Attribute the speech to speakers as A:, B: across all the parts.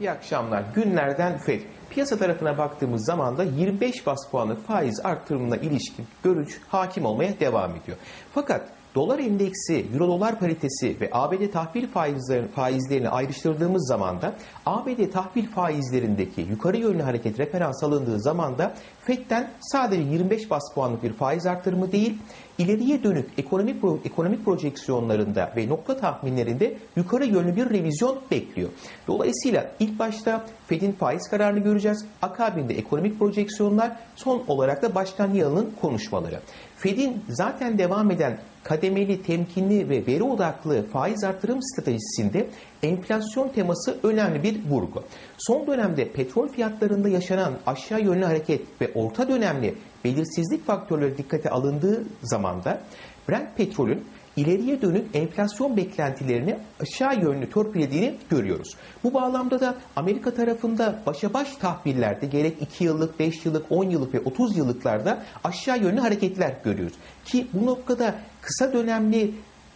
A: İyi akşamlar. Günlerden FED. Piyasa tarafına baktığımız zaman da 25 bas puanlık faiz arttırımına ilişkin görüş hakim olmaya devam ediyor. Fakat dolar endeksi, euro dolar paritesi ve ABD tahvil faizlerini, faizlerini ayrıştırdığımız zaman da ABD tahvil faizlerindeki yukarı yönlü hareket referans alındığı zaman da FED'den sadece 25 bas puanlık bir faiz arttırımı değil, ileriye dönük ekonomik ekonomik projeksiyonlarında ve nokta tahminlerinde yukarı yönlü bir revizyon bekliyor. Dolayısıyla ilk başta Fed'in faiz kararını göreceğiz. Akabinde ekonomik projeksiyonlar, son olarak da Başkan Yalın'ın konuşmaları. Fed'in zaten devam eden kademeli, temkinli ve veri odaklı faiz artırım stratejisinde enflasyon teması önemli bir vurgu. Son dönemde petrol fiyatlarında yaşanan aşağı yönlü hareket ve orta dönemli belirsizlik faktörleri dikkate alındığı zamanda Brent petrolün ileriye dönük enflasyon beklentilerini aşağı yönlü torpilediğini görüyoruz. Bu bağlamda da Amerika tarafında başa baş tahvillerde gerek 2 yıllık, 5 yıllık, 10 yıllık ve 30 yıllıklarda aşağı yönlü hareketler görüyoruz. Ki bu noktada kısa dönemli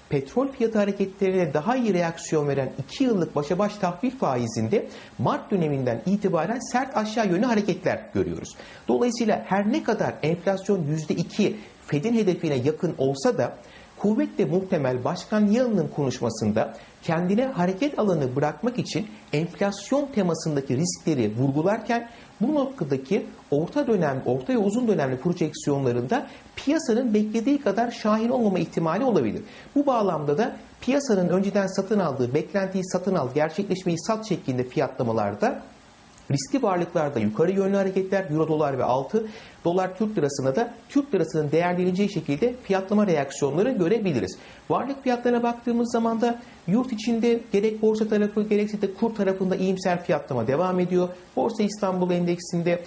A: petrol fiyatı hareketlerine daha iyi reaksiyon veren 2 yıllık başa baş tahvil faizinde Mart döneminden itibaren sert aşağı yönlü hareketler görüyoruz. Dolayısıyla her ne kadar enflasyon %2 Fed'in hedefine yakın olsa da kuvvetle muhtemel Başkan Yalın'ın konuşmasında kendine hareket alanı bırakmak için enflasyon temasındaki riskleri vurgularken bu noktadaki orta dönem, orta ve uzun dönemli projeksiyonlarında piyasanın beklediği kadar şahin olmama ihtimali olabilir. Bu bağlamda da piyasanın önceden satın aldığı beklentiyi satın al, gerçekleşmeyi sat şeklinde fiyatlamalarda Riskli varlıklarda yukarı yönlü hareketler, euro dolar ve altı, dolar Türk lirasına da Türk lirasının değerleneceği şekilde fiyatlama reaksiyonları görebiliriz. Varlık fiyatlarına baktığımız zaman da yurt içinde gerek borsa tarafı gerekse de kur tarafında iyimser fiyatlama devam ediyor. Borsa İstanbul Endeksinde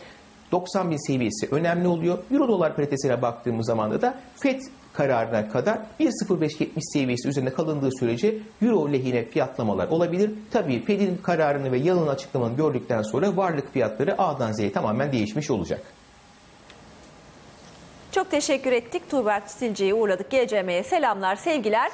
A: 90 bin seviyesi önemli oluyor. Euro dolar paritesine baktığımız zaman da FED kararına kadar 1.0570 seviyesi üzerinde kalındığı sürece Euro lehine fiyatlamalar olabilir. Tabii Fed'in kararını ve yalın açıklamanı gördükten sonra varlık fiyatları A'dan Z'ye tamamen değişmiş olacak.
B: Çok teşekkür ettik. Tuğberk Silce'yi uğurladık. GCM'ye selamlar, sevgiler.